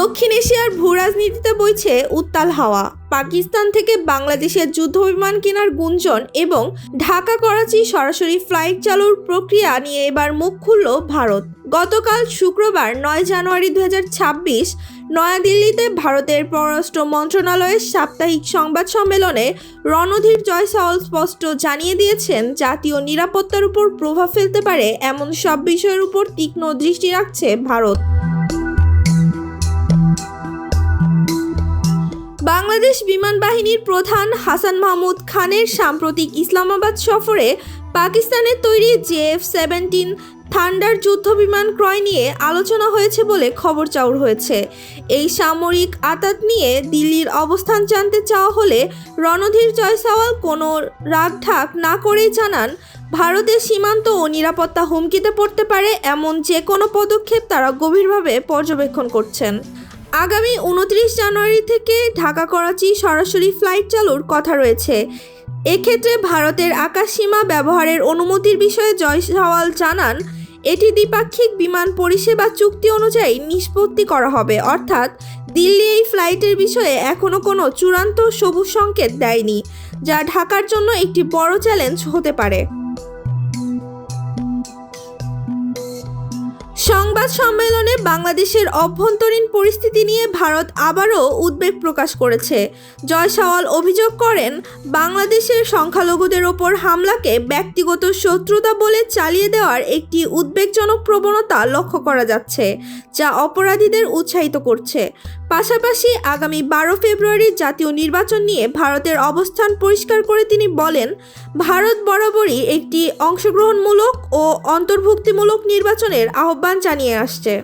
দক্ষিণ এশিয়ার ভূ রাজনীতিতে বইছে উত্তাল হাওয়া। পাকিস্তান থেকে বাংলাদেশের যুদ্ধ বিমান কেনার গুঞ্জন এবং ঢাকা করাচি সরাসরি ফ্লাইট চালুর প্রক্রিয়া নিয়ে এবার মুখ খুলল ভারত। গতকাল শুক্রবার নয় জানুয়ারি দু হাজার ছাব্বিশ নয়াদিল্লিতে ভারতের পররাষ্ট্র মন্ত্রণালয়ের সাপ্তাহিক সংবাদ সম্মেলনে রণধীর জয়সওয়াল স্পষ্ট জানিয়ে দিয়েছেন, জাতীয় নিরাপত্তার উপর প্রভাব ফেলতে পারে এমন সব বিষয়ের উপর তীক্ষ্ণ দৃষ্টি রাখছে ভারত। বাংলাদেশ বিমান বাহিনীর প্রধান হাসান মাহমুদ খানের সাম্প্রতিক ইসলামাবাদ সফরে পাকিস্তানের তৈরি জেএফ সেভেন্টিন থান্ডার যুদ্ধ বিমান ক্রয় নিয়ে আলোচনা হয়েছে বলে খবর চাউর হয়েছে। এই সামরিক আতাত নিয়ে দিল্লির অবস্থান জানতে চাওয়া হলে রণধীর জয়সওয়াল কোনো রাগঢাক না করেই জানান, ভারতের সীমান্ত ও নিরাপত্তা হুমকিতে পড়তে পারে এমন যে কোনো পদক্ষেপ তারা গভীরভাবে পর্যবেক্ষণ করছেন। আগামী উনত্রিশ জানুয়ারি থেকে ঢাকা করাচি সরাসরি ফ্লাইট চালুর কথা রয়েছে। এক্ষেত্রে ভারতের আকাশসীমা ব্যবহারের অনুমতির বিষয়ে জয়সওয়াল জানান, এটি দ্বিপাক্ষিক বিমান পরিষেবা চুক্তি অনুযায়ী নিষ্পত্তি করা হবে। অর্থাৎ, দিল্লি এই ফ্লাইটের বিষয়ে এখনও কোনো চূড়ান্ত সবুজ সংকেত দেয়নি, যা ঢাকার জন্য একটি বড় চ্যালেঞ্জ হতে পারে। সংবাদ সম্মেলনে বাংলাদেশের অভ্যন্তরীণ পরিস্থিতি নিয়ে ভারত আবারও উদ্বেগ প্রকাশ করেছে। জয় সওয়াল অভিযোগ করেন, বাংলাদেশের সংখ্যালঘুদের ওপর হামলাকে ব্যক্তিগত শত্রুতা বলে চালিয়ে দেওয়ার একটি উদ্বেগজনক প্রবণতা লক্ষ্য করা যাচ্ছে, যা অপরাধীদের উৎসাহিত করছে। পাশাপাশি আগামী বারো ফেব্রুয়ারি জাতীয় নির্বাচন নিয়ে ভারতের অবস্থান পরিষ্কার করে তিনি বলেন, ভারত বরাবরই একটি অংশগ্রহণমূলক ও অন্তর্ভুক্তিমূলক নির্বাচনের আহ্বান জানিয়ে আসছে।